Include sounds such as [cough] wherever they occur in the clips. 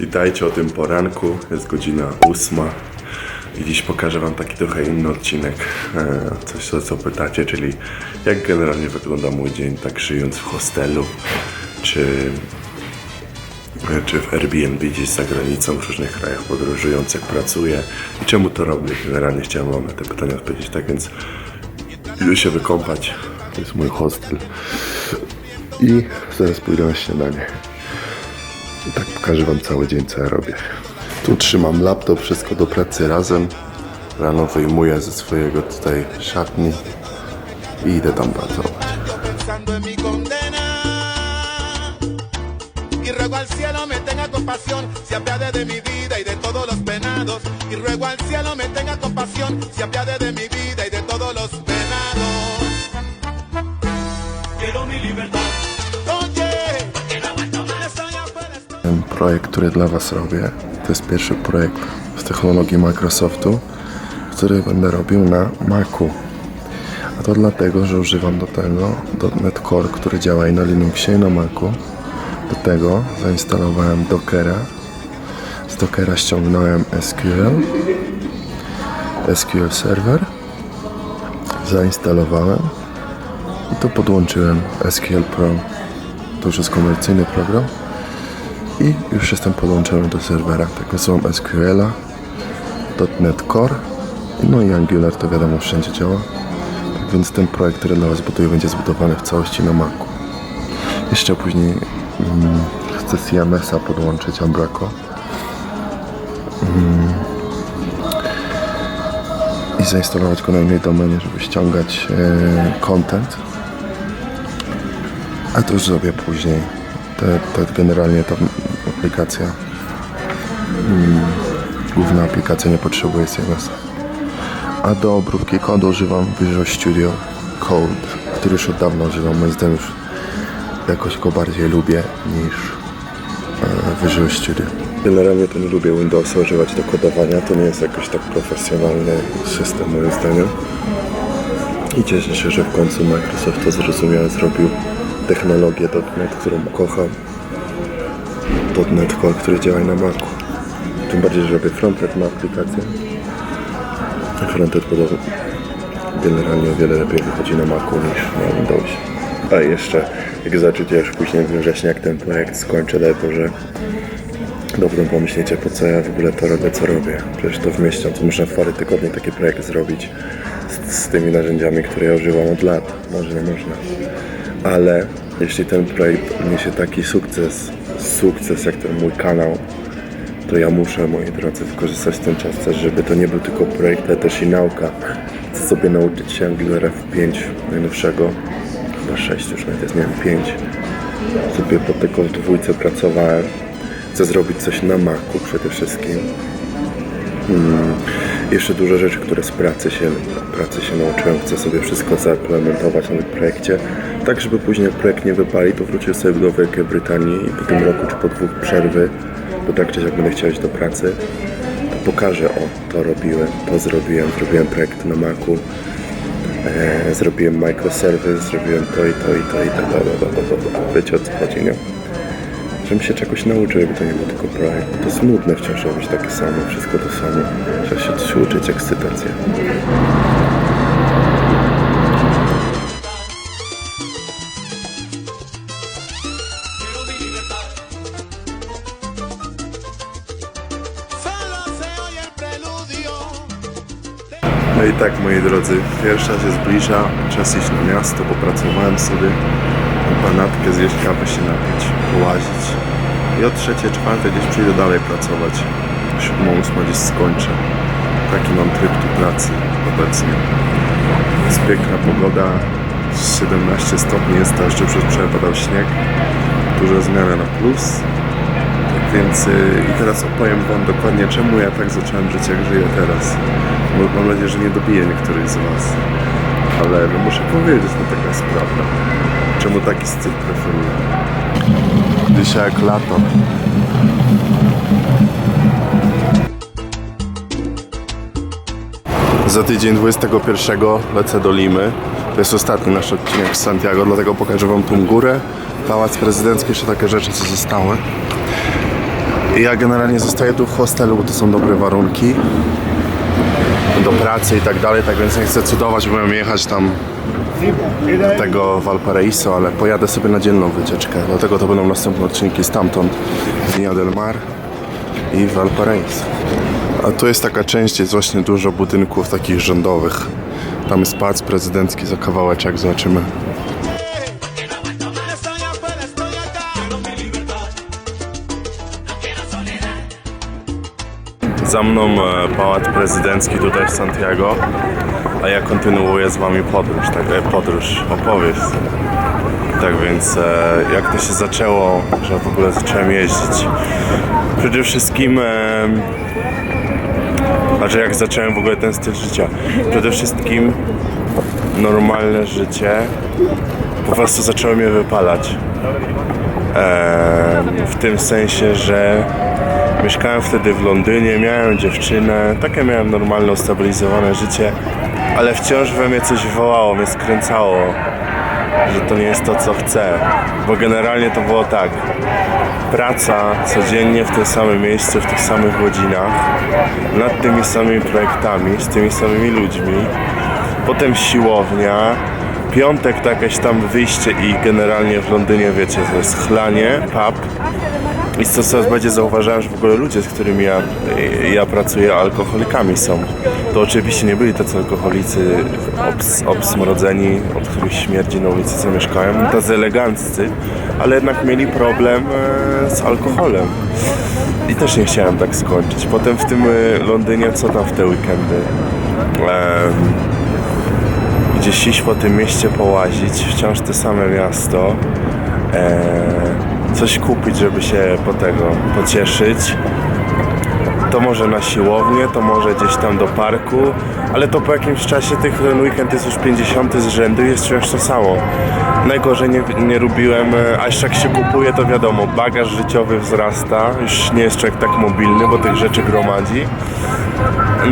Witajcie o tym poranku, jest godzina ósma. I dziś pokażę wam taki trochę inny odcinek, e, coś o co pytacie, czyli jak generalnie wygląda mój dzień, tak żyjąc w hostelu, czy, e, czy w Airbnb gdzieś za granicą, w różnych krajach podróżując, jak pracuję i czemu to robię. Generalnie chciałem wam na te pytania odpowiedzieć, tak więc idę się wykąpać, to jest mój hostel. I zaraz pójdę na śniadanie. I tak pokażę wam cały dzień, co ja robię. Tu trzymam laptop, wszystko do pracy razem. Rano wyjmuję ze swojego tutaj szatni i idę tam pracować. Y ruego al cielo me tenga compasión, se apiade de mi vida y de todos los penados. Y ruego al cielo me tenga compasión, se apiade projekt, który dla was robię, to jest pierwszy projekt z technologii Microsoftu, który będę robił na Macu. A to dlatego, że używam do tego .NET Core, który działa i na Linuxie i na Macu. Do tego zainstalowałem Dockera. Z Dockera ściągnąłem SQL, SQL Server. Zainstalowałem i to podłączyłem SQL Pro. To już jest komercyjny program i już jestem podłączony do serwera. Tak są SQL-a, .NET Core, no i Angular to wiadomo wszędzie działa. Tak więc ten projekt, który dla Was buduję, będzie zbudowany w całości na Macu. Jeszcze później mm, chcę CMS-a podłączyć Umbraco. Mm, I zainstalować go na innej domenie, żeby ściągać e, content. A to już zrobię później. To, to generalnie aplikacja, mm, główna aplikacja nie potrzebuje CMS. A do obróbki kodu używam Visual Studio Code, który już od dawna używam. Moim zdaniem już jakoś go bardziej lubię niż e, Visual Studio. Generalnie to nie lubię Windowsa używać do kodowania. To nie jest jakoś tak profesjonalny system moim zdaniem. I cieszę się, że w końcu Microsoft to zrozumiał, zrobił technologię .NET, którą kocham. .NET Core, który działa na Macu. Tym bardziej, że robię frontend na aplikację. Frontend podobno generalnie o wiele lepiej wychodzi na Macu niż na Windowsie. A jeszcze, jak zobaczycie później we wrześniu, jak ten projekt skończę, daj Boże, dobrze pomyślicie, po co ja w ogóle to robię, co robię. Przecież to w miesiąc można w parę tygodni taki projekt zrobić z, z tymi narzędziami, które ja używam od lat. Można, można. Ale jeśli ten projekt niesie taki sukces, sukces jak ten mój kanał, to ja muszę, moi drodzy, wykorzystać ten czas też, żeby to nie był tylko projekt, ale też i nauka. Chcę sobie nauczyć się Angulara w 5 najnowszego, chyba 6 już nawet jest, nie wiem, 5. Sobie po tylko w dwójce pracowałem. Chcę zrobić coś na Macu przede wszystkim. Mm, jeszcze dużo rzeczy, które z pracy się, pracy się nauczyłem. Chcę sobie wszystko zaimplementować na tym projekcie, tak żeby później jak projekt nie wypali, to wrócił sobie do Wielkiej Brytanii i po tym roku czy po dwóch przerwy, bo tak czy siak będę chciał iść do pracy, to pokażę, o, to robiłem, to zrobiłem, zrobiłem projekt na Macu, e, zrobiłem microservice, zrobiłem to i to i to i to, to, to, to, to, to. wiecie o co chodzi, nie? Żebym się czegoś nauczył, żeby to nie był tylko projekt. To nudne wciąż robić takie samo, wszystko to samo. Trzeba się uczyć, ekscytacja. No i tak, moi drodzy, pierwsza się zbliża, czas iść na miasto, popracowałem sobie, banatkę zjeść, kawę się napić, połazić. I od trzeciej, gdzieś przyjdę dalej pracować. Siódmą, ósmą gdzieś skończę. Taki mam tryb tu pracy obecnie. Jest piękna pogoda, 17 stopni jest, a jeszcze przez śnieg. Duża zmiana na plus. Tak więc y, i teraz opowiem Wam dokładnie czemu ja tak zacząłem żyć jak żyję teraz. Bo mam nadzieję, że nie dobiję niektórych z Was. Ale no muszę powiedzieć, no taka jest prawda. Czemu taki styl preferuję? Dzisiaj jak lato. Za tydzień 21 lecę do Limy. To jest ostatni nasz odcinek z Santiago, dlatego pokażę Wam tą górę, pałac prezydencki, jeszcze takie rzeczy co zostały. I ja generalnie zostaję tu w hostelu, bo to są dobre warunki do pracy i tak dalej, tak więc nie chcę cudować, bo miałem jechać tam tego Valparaiso, ale pojadę sobie na dzienną wycieczkę, dlatego to będą następne odcinki stamtąd, Viña del Mar i Valparaiso. A tu jest taka część, jest właśnie dużo budynków takich rządowych. Tam jest pałac prezydencki za kawałeczek, zobaczymy. Za mną e, pałac prezydencki tutaj w Santiago, a ja kontynuuję z wami podróż, tak, e, podróż, opowieść. Tak więc e, jak to się zaczęło, że w ogóle zacząłem jeździć? Przede wszystkim, znaczy jak zacząłem w ogóle ten styl życia? Przede wszystkim normalne życie po prostu zaczęło mnie wypalać. W tym sensie, że mieszkałem wtedy w Londynie, miałem dziewczynę, takie miałem normalne, ustabilizowane życie, ale wciąż we mnie coś wołało, mnie skręcało, że to nie jest to, co chcę. Bo generalnie to było tak. Praca codziennie w tym samym miejscu, w tych samych godzinach, nad tymi samymi projektami, z tymi samymi ludźmi. Potem siłownia, piątek to jakieś tam wyjście i generalnie w Londynie, wiecie, to jest chlanie, pub. I co coraz bardziej zauważałem, że w ogóle ludzie, z którymi ja, ja pracuję, alkoholikami są. To oczywiście nie byli tacy alkoholicy obs, obsmrodzeni, od których śmierdzi na ulicy, co mieszkają, tacy eleganccy, ale jednak mieli problem e, z alkoholem. I też nie chciałem tak skończyć. Potem w tym e, Londynie, co tam w te weekendy? Gdzieś iść po tym mieście połazić, wciąż te same miasto, coś kupić, żeby się po tego pocieszyć. To może na siłownię, to może gdzieś tam do parku, ale to po jakimś czasie tych ten weekend jest już 50 z rzędu i jest wciąż to samo. Najgorzej nie, nie lubiłem, a jeszcze jak się kupuje, to wiadomo, bagaż życiowy wzrasta, już nie jest człowiek tak mobilny, bo tych rzeczy gromadzi.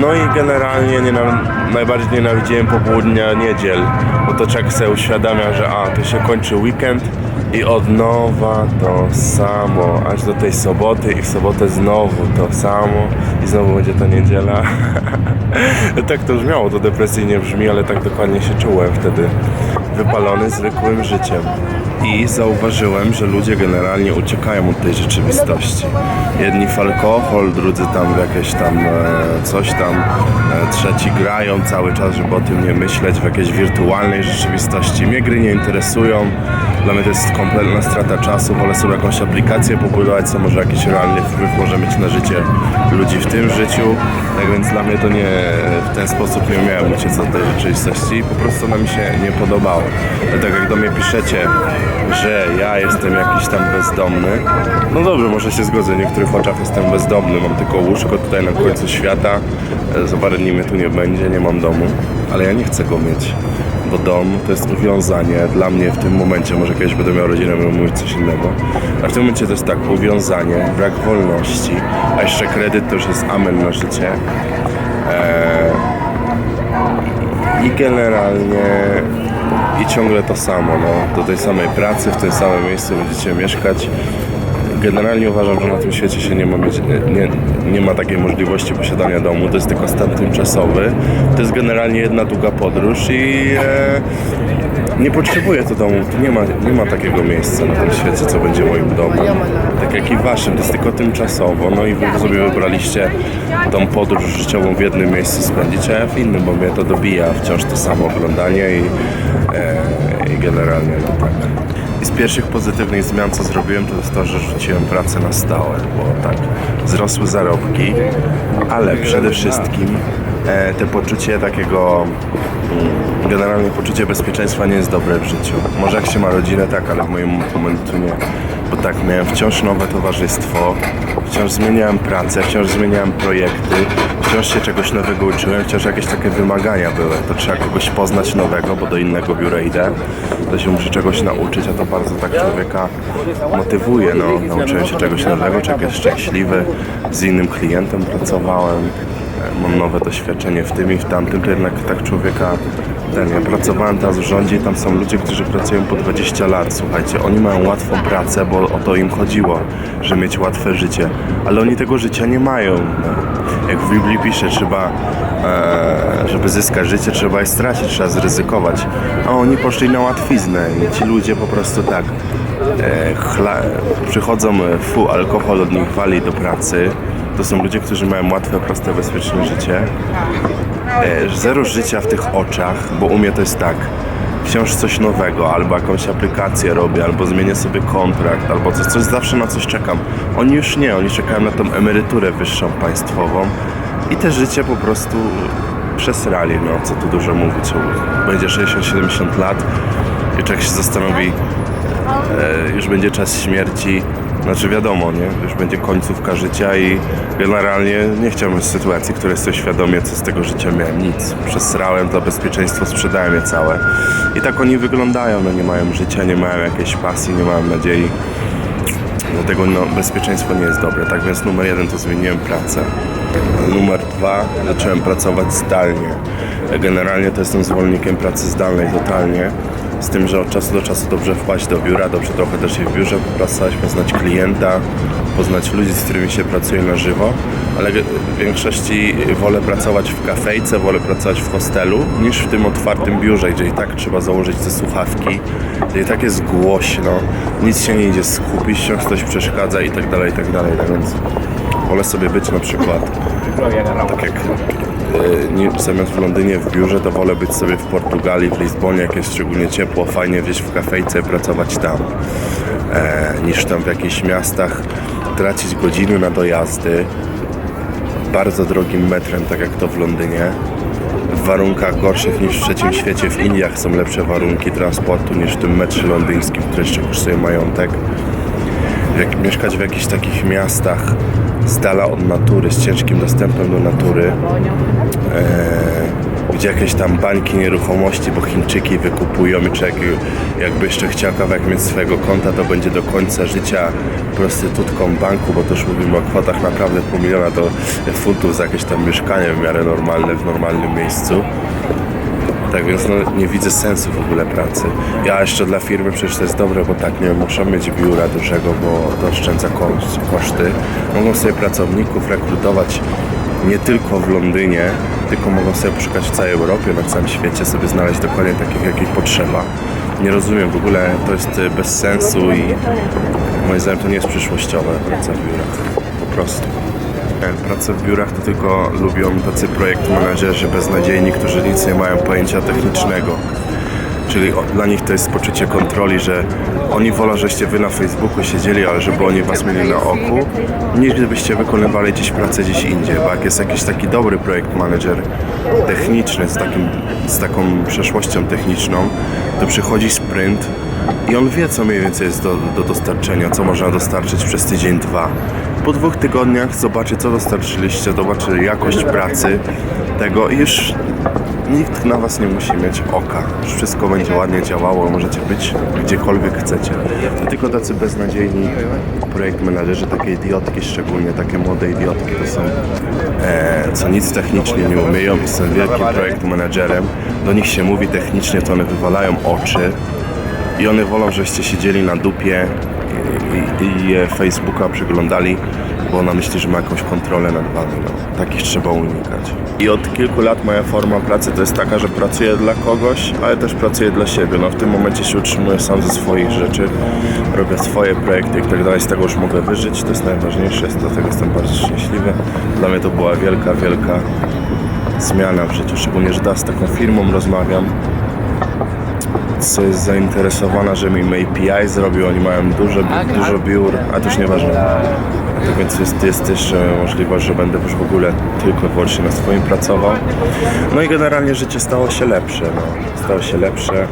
No i generalnie niena- najbardziej nienawidziłem popołudnia niedziel, bo to człowiek sobie uświadamia, że a, to się kończy weekend i od nowa to samo, aż do tej soboty i w sobotę znowu to samo i znowu będzie to niedziela. [laughs] tak to brzmiało, to depresyjnie brzmi, ale tak dokładnie się czułem wtedy, wypalony zwykłym życiem. I zauważyłem, że ludzie generalnie uciekają od tej rzeczywistości. Jedni w alkohol, drudzy tam w jakieś tam e, coś tam, e, trzeci grają cały czas, żeby o tym nie myśleć w jakiejś wirtualnej rzeczywistości. Mnie gry nie interesują, dla mnie to jest kompletna strata czasu, wolę sobie jakąś aplikację pobudować, co może jakiś realny wpływ może mieć na życie ludzi w tym życiu. Tak więc dla mnie to nie, w ten sposób nie miałem uciec od tej rzeczywistości. Po prostu ona mi się nie podobała. Tak jak do mnie piszecie, że ja jestem jakiś tam bezdomny, no dobrze, może się zgodzę, w niektórych oczach jestem bezdomny, mam tylko łóżko tutaj na końcu świata, E, za parę dni mnie tu nie będzie, nie mam domu, ale ja nie chcę go mieć bo dom to jest uwiązanie dla mnie w tym momencie, może kiedyś będę miał rodzinę, będę mówić coś innego, a w tym momencie to jest tak, uwiązanie, brak wolności, a jeszcze kredyt to już jest amen na życie. Eee, I generalnie i ciągle to samo, no, do tej samej pracy, w tym samym miejscu będziecie mieszkać. Generalnie uważam, że na tym świecie się nie ma, mieć, nie, nie ma takiej możliwości posiadania domu. To jest tylko stan tymczasowy. To jest generalnie jedna długa podróż i e, nie potrzebuję to domu. Tu nie ma, nie ma takiego miejsca na tym świecie, co będzie moim domem. Tak jak i waszym. To jest tylko tymczasowo. No i wy sobie wybraliście tą podróż życiową w jednym miejscu spędzić, a w innym, bo mnie to dobija wciąż to samo oglądanie i, e, i generalnie no tak. I z pierwszych pozytywnych zmian, co zrobiłem, to jest to, że rzuciłem pracę na stałe, bo tak, wzrosły zarobki, ale przede wszystkim e, te poczucie takiego, mm, generalnie poczucie bezpieczeństwa nie jest dobre w życiu. Może jak się ma rodzinę, tak, ale w moim momentu nie. Bo tak, miałem wciąż nowe towarzystwo, wciąż zmieniałem pracę, wciąż zmieniałem projekty, wciąż się czegoś nowego uczyłem, wciąż jakieś takie wymagania były. To trzeba kogoś poznać nowego, bo do innego biura idę, to się muszę czegoś nauczyć, a to bardzo tak człowieka motywuje. No, nauczyłem się czegoś nowego, jest szczęśliwy, z innym klientem pracowałem. Mam nowe doświadczenie w tym i w tamtym, to jednak tak człowieka ten, ja pracowałem teraz w rządzie i tam są ludzie, którzy pracują po 20 lat, słuchajcie, oni mają łatwą pracę, bo o to im chodziło, że mieć łatwe życie, ale oni tego życia nie mają. Jak w Biblii pisze, trzeba, e, żeby zyskać życie, trzeba je stracić, trzeba zryzykować, a oni poszli na łatwiznę i ci ludzie po prostu tak, e, chla, przychodzą, e, fu, alkohol od nich wali do pracy, to są ludzie, którzy mają łatwe, proste, bezpieczne życie. E, zero życia w tych oczach, bo u mnie to jest tak. Wciąż coś nowego, albo jakąś aplikację robię, albo zmienię sobie kontrakt, albo coś, coś zawsze na coś czekam. Oni już nie, oni czekają na tą emeryturę wyższą państwową i te życie po prostu przesrali, no co tu dużo mówić. Będzie 60-70 lat i człowiek się zastanowi, e, już będzie czas śmierci. Znaczy wiadomo, nie? Już będzie końcówka życia i generalnie nie chciałbym sytuacji, której jestem świadomie, co z tego życia miałem. Nic. Przesrałem to bezpieczeństwo, sprzedałem je całe. I tak oni wyglądają, no nie mają życia, nie mają jakiejś pasji, nie mają nadziei. Dlatego no, bezpieczeństwo nie jest dobre. Tak więc numer jeden to zmieniłem pracę. Numer dwa zacząłem pracować zdalnie. Generalnie to jestem zwolennikiem pracy zdalnej totalnie. Z tym, że od czasu do czasu dobrze wpaść do biura, dobrze trochę też i w biurze popracować, poznać klienta, poznać ludzi, z którymi się pracuje na żywo, ale w większości wolę pracować w kafejce, wolę pracować w hostelu, niż w tym otwartym biurze, gdzie i tak trzeba założyć te słuchawki, gdzie i tak jest głośno, nic się nie idzie skupić, wciąż ktoś przeszkadza i tak dalej, i tak dalej, tak więc wolę sobie być na przykład tak jak zamiast w Londynie w biurze, to wolę być sobie w Portugalii, w Lizbonie, jak jest szczególnie ciepło, fajnie gdzieś w kafejce pracować tam, e, niż tam w jakichś miastach tracić godziny na dojazdy bardzo drogim metrem, tak jak to w Londynie. W warunkach gorszych niż w trzecim świecie, w Indiach są lepsze warunki transportu niż w tym metrze londyńskim, który jeszcze kosztuje majątek jak, mieszkać w jakichś takich miastach z dala od natury, z ciężkim dostępem do natury, e, gdzie jakieś tam bańki nieruchomości, bo Chińczyki wykupują i człowiek jakby jeszcze chciał kawałek mieć swojego konta, to będzie do końca życia prostytutką banku, bo też mówimy o kwotach naprawdę pół miliona do funtów za jakieś tam mieszkanie w miarę normalne, w normalnym miejscu. Tak więc no, nie widzę sensu w ogóle pracy. Ja jeszcze dla firmy przecież to jest dobre, bo tak nie muszą mieć biura dużego, bo to oszczędza koszt, koszty. Mogą sobie pracowników rekrutować nie tylko w Londynie, tylko mogą sobie poszukać w całej Europie, na całym świecie, sobie znaleźć dokładnie takich, jakich potrzeba. Nie rozumiem w ogóle, to jest y, bez sensu i moim zdaniem to nie jest przyszłościowe praca w biurach. Po prostu. Pracę w biurach to tylko lubią tacy projekt menadżerzy beznadziejni, którzy nic nie mają pojęcia technicznego. Czyli dla nich to jest poczucie kontroli, że oni wolą, żeście wy na Facebooku siedzieli, ale żeby oni was mieli na oku, niż gdybyście wykonywali gdzieś pracę gdzieś indziej. Bo jak jest jakiś taki dobry projekt manager techniczny, z, takim, z taką przeszłością techniczną, to przychodzi sprint i on wie, co mniej więcej jest do, do dostarczenia, co można dostarczyć przez tydzień, dwa. Po dwóch tygodniach zobaczy, co dostarczyliście, zobaczy jakość pracy tego i już nikt na was nie musi mieć oka. Już wszystko będzie ładnie działało, możecie być gdziekolwiek chcecie. To tylko tacy beznadziejni projekt menadżerzy, takie idiotki szczególnie, takie młode idiotki to są, e, co nic technicznie nie umieją i są wielkim projekt menadżerem. Do nich się mówi technicznie, to one wywalają oczy i one wolą, żeście siedzieli na dupie i, i, Facebooka przeglądali, bo ona myśli, że ma jakąś kontrolę nad wami. No. Takich trzeba unikać. I od kilku lat moja forma pracy to jest taka, że pracuję dla kogoś, ale też pracuję dla siebie. No, w tym momencie się utrzymuję sam ze swoich rzeczy, robię swoje projekty i tak dalej, z tego już mogę wyżyć, to jest najważniejsze, dlatego jestem bardzo szczęśliwy. Dla mnie to była wielka, wielka zmiana w życiu, szczególnie, że teraz z taką firmą rozmawiam, co jest zainteresowana, że mi API zrobił, oni mają dużo, dużo biur, a to już nieważne. Tak więc jest, jest też e, możliwość, że będę już w ogóle tylko i wyłącznie na swoim pracował. No i generalnie życie stało się lepsze. No. Stało się lepsze.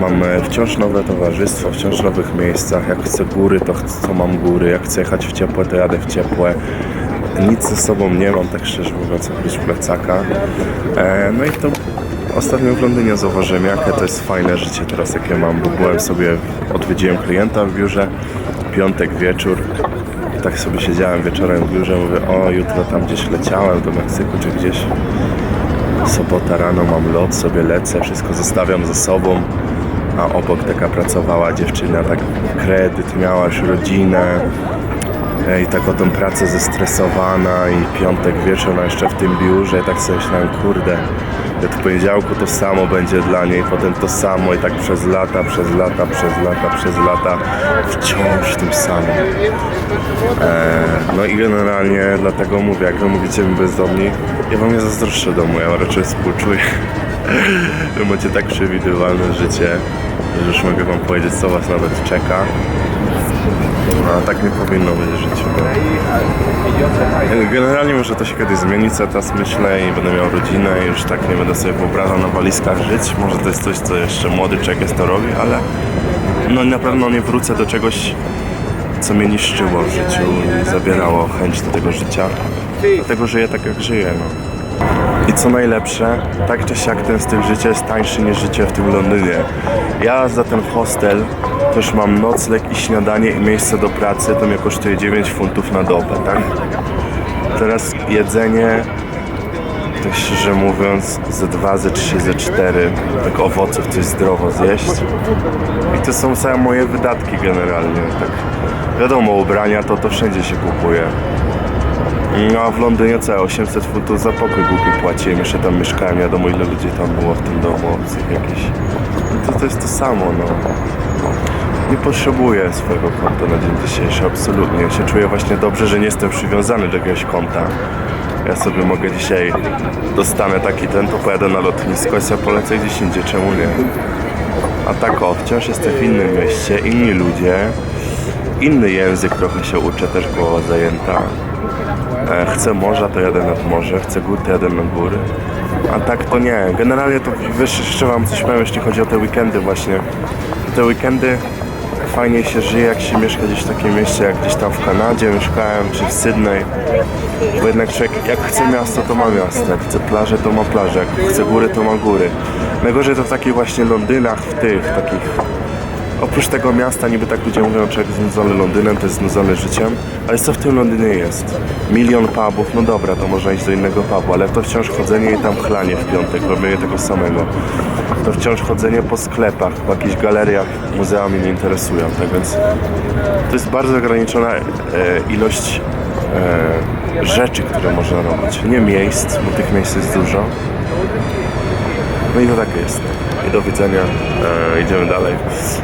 Mam wciąż nowe towarzystwo, wciąż w nowych miejscach. Jak chcę góry, to, chcę, to mam góry. Jak chcę jechać w ciepłe, to jadę w ciepłe. Nic ze sobą nie mam, tak szczerze mówiąc, oprócz plecaka. E, no i to Ostatnio w Londynie zauważyłem, jakie to jest fajne życie teraz, jakie mam, bo byłem sobie, odwiedziłem klienta w biurze, piątek wieczór, tak sobie siedziałem wieczorem w biurze, mówię, o jutro tam gdzieś leciałem do Meksyku czy gdzieś. Sobota rano mam lot, sobie lecę, wszystko zostawiam ze sobą. A obok taka pracowała dziewczyna, tak kredyt miała już rodzinę. E, I tak o tą pracę zestresowana i piątek wieczór ona jeszcze w tym biurze i tak sobie myślałem, kurde, w poniedziałku to samo będzie dla niej, potem to samo i tak przez lata, przez lata, przez lata, przez lata wciąż tym samym. E, no i generalnie dlatego mówię, jak wy mówicie mi bezdomni, ja wam nie zazdroszczę domu, ja raczej współczuję. [laughs] Wy macie tak przewidywalne życie, że już mogę wam powiedzieć, co was nawet czeka. A tak nie powinno być w życiu. No. Generalnie może to się kiedyś zmieni, teraz myślę i będę miał rodzinę i już tak nie będę sobie wyobrażał na walizkach żyć. Może to jest coś, co jeszcze młody człowiek to robi, ale no na pewno nie wrócę do czegoś, co mnie niszczyło w życiu i zabierało chęć do tego życia. Dlatego żyję tak, jak żyję. No. I co najlepsze, tak czy siak ten styl życia jest tańszy niż życie w tym Londynie. Ja za ten hostel też mam nocleg i śniadanie i miejsce do pracy, to mnie kosztuje 9 funtów na dobę, tak? Teraz jedzenie, tak szczerze mówiąc, ze 2, ze 3, ze 4 tak owoców, coś zdrowo zjeść. I to są całe moje wydatki generalnie, tak. Wiadomo, ubrania to to wszędzie się kupuje. No a w Londynie co, 800 funtów za pokój głupi płaciłem, jeszcze tam mieszkałem, wiadomo ile ludzi tam było w tym domu obcych jakichś. No to, to jest to samo, no. Nie potrzebuję swojego konta na dzień dzisiejszy, absolutnie. Ja się czuję właśnie dobrze, że nie jestem przywiązany do jakiegoś konta. Ja sobie mogę dzisiaj, dostanę taki ten, to pojadę na lotnisko i sobie polecę gdzieś indziej, czemu nie? A tak o, wciąż jestem w innym mieście, inni ludzie, inny język trochę się uczę, też głowa zajęta. E, Chcę morza, to jadę nad morze, chcę gór, to jadę na góry. A tak to nie. Generalnie to jeszcze wam coś powiem, jeśli chodzi o te weekendy właśnie. Te weekendy fajnie się żyje, jak się mieszka gdzieś w takim mieście, jak gdzieś tam w Kanadzie mieszkałem, czy w Sydney. Bo jednak człowiek, jak chce miasto, to ma miasto. Jak chce plażę, to ma plażę. Jak chce góry, to ma góry. Najgorzej to w takich właśnie Londynach, w tych takich Oprócz tego miasta, niby tak ludzie mówią, człowiek jest znudzony Londynem, to jest znudzony życiem, ale co w tym Londynie jest? Milion pubów, no dobra, to można iść do innego pubu, ale to wciąż chodzenie i tam chlanie w piątek, robienie tego samego. To wciąż chodzenie po sklepach, po jakichś galeriach, muzea mnie nie interesują, tak więc to jest bardzo ograniczona e, ilość e, rzeczy, które można robić. Nie miejsc, bo tych miejsc jest dużo. No i to tak jest. Do widzenia. E, idziemy dalej.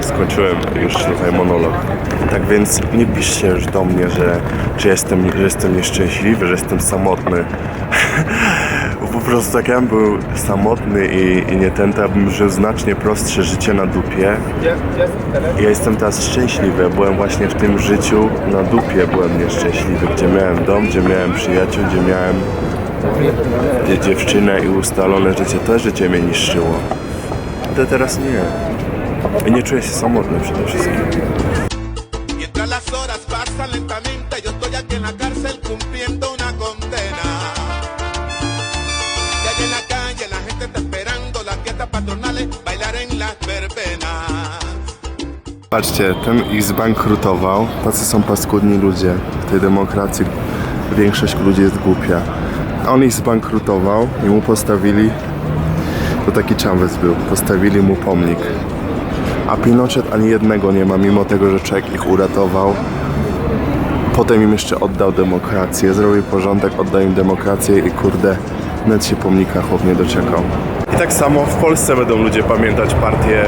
Skończyłem już tutaj monolog. Tak więc nie piszcie już do mnie, że, że, jestem, że jestem nieszczęśliwy, że jestem samotny. [laughs] Bo po prostu jak ja bym był samotny i, i nie ten, to ja bym żył znacznie prostsze życie na dupie. Ja jestem teraz szczęśliwy. Byłem właśnie w tym życiu na dupie byłem nieszczęśliwy, gdzie miałem dom, gdzie miałem przyjaciół, gdzie miałem gdzie dziewczynę i ustalone życie, to życie mnie niszczyło. To teraz nie. I nie czuję się samotny przede wszystkim. Y. Patrzcie, ten ich zbankrutował. Tacy są paskudni ludzie. W tej demokracji większość ludzi jest głupia. A on ich zbankrutował i mu postawili... To taki Chavez był. Postawili mu pomnik. A Pinochet ani jednego nie ma, mimo tego, że człowiek ich uratował. Potem im jeszcze oddał demokrację, zrobił porządek, oddał im demokrację i kurde, nawet się pomnika chłop nie doczekał. I tak samo w Polsce będą ludzie pamiętać partię,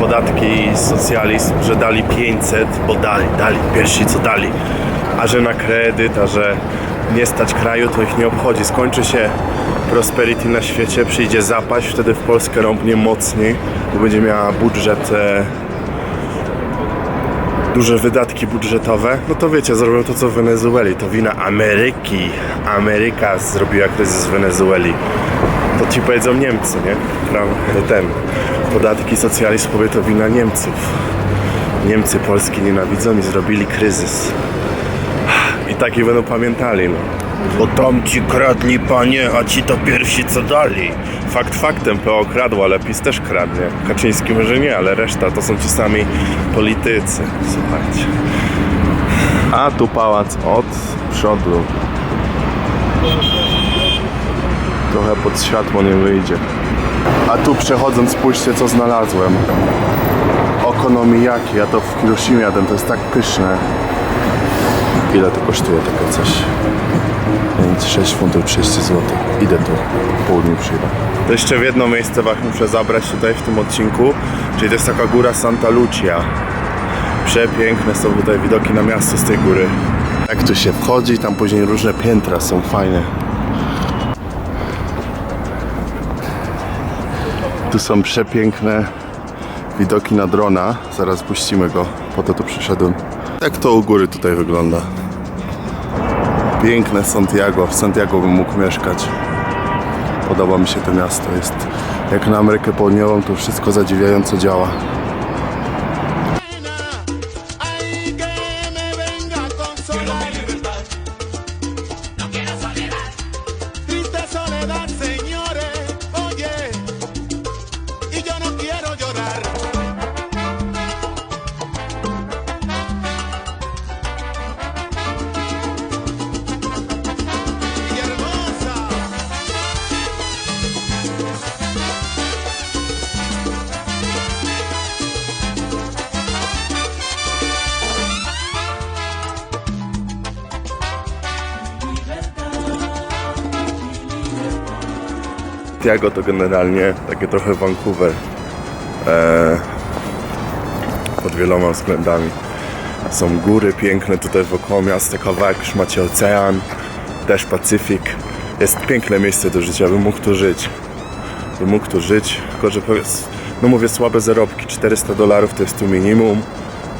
podatki, socjalizm, że dali 500, bo dali, dali, pierwsi co dali. A że na kredyt, a że nie stać kraju, to ich nie obchodzi. Skończy się prosperity na świecie, przyjdzie zapaść, wtedy w Polskę rąbnie mocniej, bo będzie miała budżet e, duże wydatki budżetowe, no to wiecie, zrobią to co w Wenezueli. To wina Ameryki. Ameryka zrobiła kryzys w Wenezueli. To ci powiedzą Niemcy, nie? Pra- Ten. Podatki, socjalizm powie to wina Niemców. Niemcy Polski nienawidzą i zrobili kryzys. I taki będą pamiętali, no. Bo tam ci kradli, panie, a ci to pierwsi co dali. Fakt faktem, PO kradło, ale PiS też kradnie. Kaczyński może nie, ale reszta to są ci sami politycy. Słuchajcie. A tu pałac od przodu. Trochę pod światło nie wyjdzie. A tu przechodząc spójrzcie co znalazłem. Okonomiyaki, ja to w Hiroshimie jadłem, to jest tak pyszne. Ile to kosztuje takie coś? Więc 6 funtów 30 zł. Idę tu, po południu przyjdę. To jeszcze w jedno miejsce was muszę zabrać tutaj w tym odcinku, czyli to jest taka góra Santa Lucia. Przepiękne są tutaj widoki na miasto z tej góry. Jak tu się wchodzi, tam później różne piętra są fajne. Tu są przepiękne widoki na drona. Zaraz puścimy go, po to tu przyszedłem. Jak to u góry tutaj wygląda? Piękne Santiago. W Santiago bym mógł mieszkać. Podoba mi się to miasto. Jest jak na Amerykę Południową, to wszystko zadziwiająco działa. Santiago to generalnie takie trochę Vancouver e, pod wieloma względami. Są góry piękne tutaj wokoło miasta, kawałek już macie ocean, też Pacyfik. Jest piękne miejsce do życia, bym mógł tu żyć. Bym mógł tu żyć, tylko że no mówię słabe zarobki, 400 dolarów to jest tu minimum,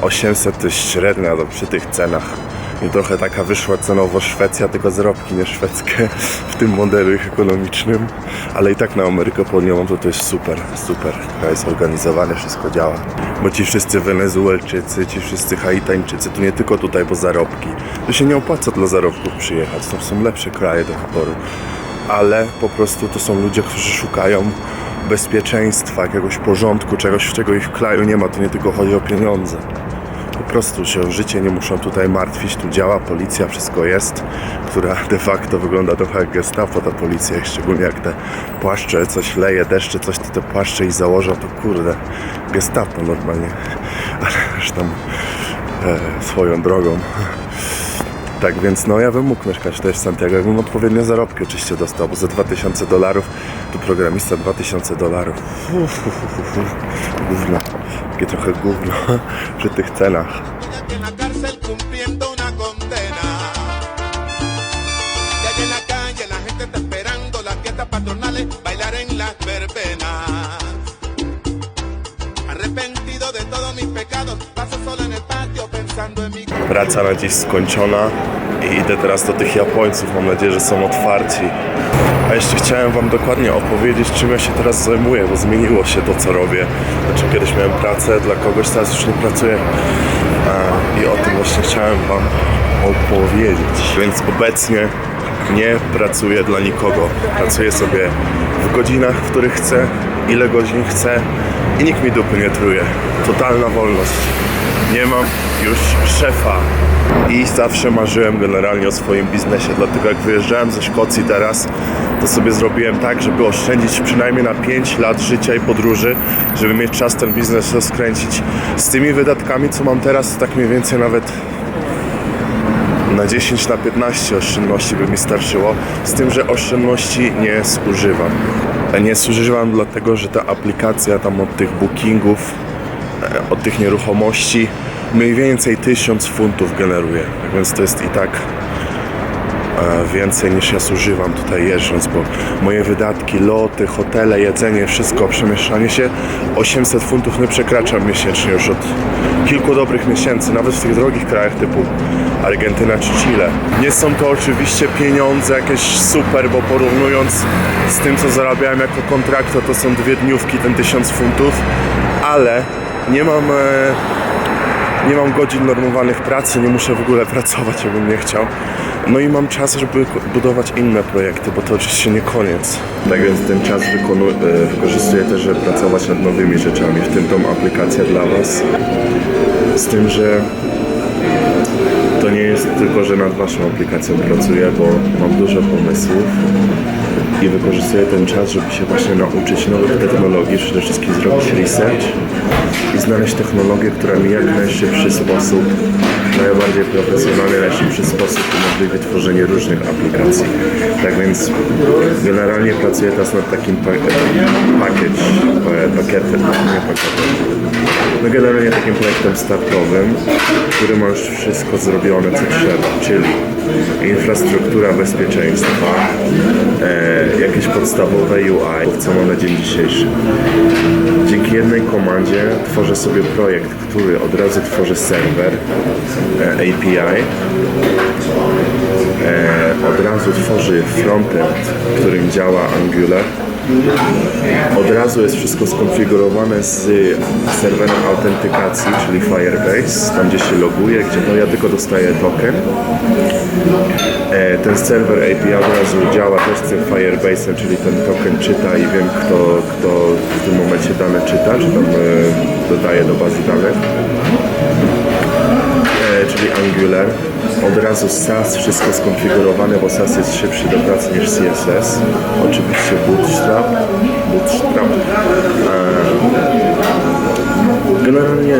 800 to jest średnia no, przy tych cenach. I trochę taka wyszła cenowo Szwecja, tylko zarobki nie szwedzkie w tym modelu ekonomicznym. Ale i tak na Amerykę Południową to to jest super, super. To jest zorganizowane, wszystko działa. Bo ci wszyscy Wenezuelczycy, ci wszyscy Haitańczycy, to nie tylko tutaj, bo zarobki. To się nie opłaca dla zarobków przyjechać, to są lepsze kraje do wyboru. Ale po prostu to są ludzie, którzy szukają bezpieczeństwa, jakiegoś porządku, czegoś, czego ich w kraju nie ma. To nie tylko chodzi o pieniądze po prostu się życie nie muszą tutaj martwić, tu działa policja, wszystko jest, która de facto wygląda trochę jak gestapo. Ta policja, szczególnie jak te płaszcze, coś leje, deszcze, coś to te płaszcze i założą, to kurde, gestapo normalnie, ale już tam e, swoją drogą. Tak więc no ja bym mógł mieszkać też w Santiago, jakbym odpowiednie zarobki oczywiście dostał, bo za 2000 dolarów, tu programista 2000 dolarów. Gówno, que trochę gówno przy tych. Arrepentido de todos mis pecados, paso sola en Praca na dziś skończona i idę teraz do tych Japońców. Mam nadzieję, że są otwarci. A jeszcze chciałem Wam dokładnie opowiedzieć, czym ja się teraz zajmuję, bo zmieniło się to, co robię. Znaczy, kiedyś miałem pracę dla kogoś, teraz już nie pracuję. I o tym właśnie chciałem Wam opowiedzieć. Więc obecnie nie pracuję dla nikogo. Pracuję sobie w godzinach, w których chcę, ile godzin chcę i nikt mi dupy nie truje. Totalna wolność. Nie mam już szefa. I zawsze marzyłem generalnie o swoim biznesie, dlatego jak wyjeżdżałem ze Szkocji teraz, to sobie zrobiłem tak, żeby oszczędzić przynajmniej na 5 lat życia i podróży, żeby mieć czas ten biznes rozkręcić. Z tymi wydatkami, co mam teraz, to tak mniej więcej nawet na 10 na 15 oszczędności by mi starczyło, z tym, że oszczędności nie zużywam. Nie zużywam dlatego, że ta aplikacja tam od tych bookingów, od tych nieruchomości mniej więcej 1000 funtów generuje. Tak więc to jest i tak e, więcej niż ja zużywam tutaj jeżdżąc, bo moje wydatki, loty, hotele, jedzenie, wszystko, przemieszczanie się 800 funtów nie przekraczam miesięcznie już od kilku dobrych miesięcy, nawet w tych drogich krajach typu Argentyna czy Chile. Nie są to oczywiście pieniądze jakieś super, bo porównując z tym, co zarabiałem jako kontraktor, to są dwie dniówki, ten 1000 funtów, ale nie mam... E, nie mam godzin normowanych pracy, nie muszę w ogóle [laughs] pracować, jakbym nie chciał. No i mam czas, żeby budować inne projekty, bo to oczywiście nie koniec. Tak więc ten czas e, wykorzystuję też, żeby pracować nad nowymi rzeczami, w tym tą aplikację dla Was. Z tym, że to nie jest tylko, że nad waszą aplikacją pracuję, bo mam dużo pomysłów i wykorzystuję ten czas, żeby się właśnie nauczyć nowych technologii, przede wszystkim zrobić research i znaleźć technologię, która mi jak najszybszy sposób, najbardziej profesjonalny, najszybszy sposób umożliwi tworzenie różnych aplikacji. Tak więc generalnie pracuję teraz nad takim pa- package, pa- pakietem, nie pakietem, no generalnie takim projektem startowym, który ma już wszystko zrobione, co trzeba, czyli infrastruktura bezpieczeństwa, e, jakieś podstawowe UI, co mam na dzień dzisiejszy. Dzięki jednej komandzie tworzę sobie projekt, który od razu tworzy serwer e, API, e, od razu tworzy frontend, którym działa Angular, od razu jest wszystko skonfigurowane z serwerem autentykacji, czyli Firebase, tam gdzie się loguje, gdzie no ja tylko dostaję token. E, ten serwer API od razu działa też z tym Firebase'em, czyli ten token czyta i wiem kto, kto w tym momencie dane czyta, czy tam e, dodaje do bazy danych. E, czyli Angular. Od razu SAS, wszystko skonfigurowane, bo SAS jest szybszy do pracy niż CSS. Oczywiście Bootstrap. Bootstrap. E, generalnie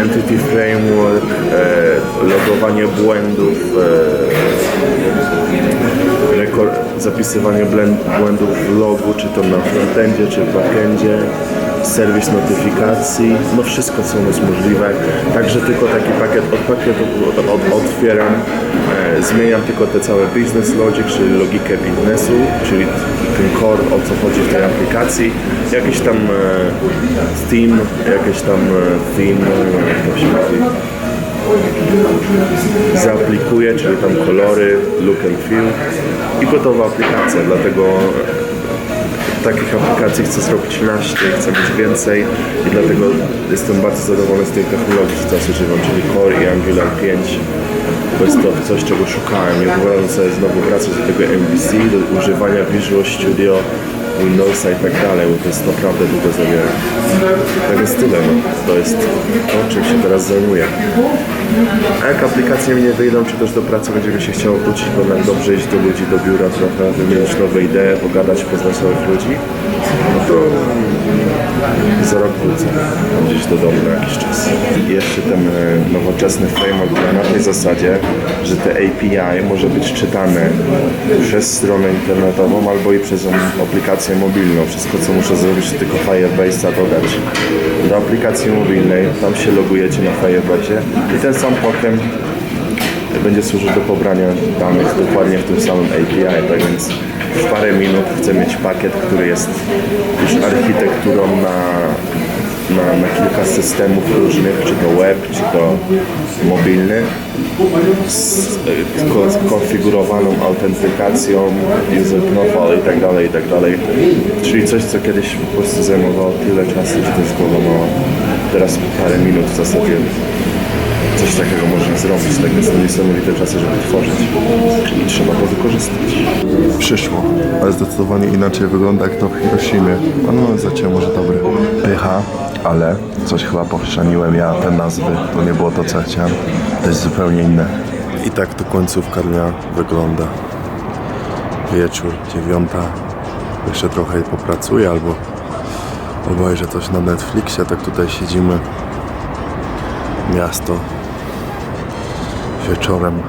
Entity Framework, e, logowanie błędów, e, zapisywanie błędów w logu, czy to na frontendzie, czy w backendzie, serwis notyfikacji, no wszystko co jest możliwe. Także tylko taki pakiet od pakietu od, otwieram, e, zmieniam tylko te całe business logic, czyli logikę biznesu, czyli ten core, o co chodzi w tej aplikacji. Jakiś tam e, theme, jakieś tam e, theme, jak się mówi, zaaplikuję, czyli tam kolory, look and feel i gotowa aplikacja, dlatego takich aplikacji chcę zrobić naście, chcę mieć więcej i dlatego jestem bardzo zadowolony z tej technologii, co teraz używam, czyli Core i Angular 5 to jest to coś, czego szukałem i uważam sobie znowu wracać do tego MVC, do używania Visual Studio, Windowsa i tak dalej, bo to jest naprawdę długo zabiera. Tak jest tyle, no. to jest to, czym się teraz zajmuję. A jak aplikacje mi nie wyjdą, czy też do pracy będzie mi się chciało wrócić, bo jednak dobrze iść do ludzi, do biura trochę, wymienić nowe idee, pogadać, poznać nowych ludzi, no to za rok wrócę gdzieś do domu na jakiś czas. I jeszcze ten e, nowoczesny framework działa na tej zasadzie, że te API może być czytane przez stronę internetową albo i przez aplikację mobilną. Wszystko co muszę zrobić to tylko Firebase'a dodać do aplikacji mobilnej, tam się logujecie na Firebase'ie i ten sam token będzie służył do pobrania danych dokładnie w tym samym API, tak więc w parę minut chcę mieć pakiet, który jest już architekturą na, na, na kilka systemów różnych, czy to web, czy to mobilny, z ko- skonfigurowaną autentykacją, user profile i tak dalej, i tak dalej. Czyli coś, co kiedyś po prostu zajmowało tyle czasu, że to jest głowa mała. Teraz parę minut w zasadzie coś takiego można zrobić, tak więc to niesamowite czasy, żeby tworzyć i trzeba to wykorzystać. Przyszło, ale zdecydowanie inaczej wygląda jak to w Hiroshimie. A no, zaciął może dobry. Pycha, ale coś chyba pochrzaniłem ja, te nazwy, to nie było to co chciałem, to jest zupełnie inne. I tak to końcówka dnia wygląda. Wieczór, dziewiąta, jeszcze trochę popracuję albo obejrzę coś na Netflixie, tak tutaj siedzimy miasto wieczorem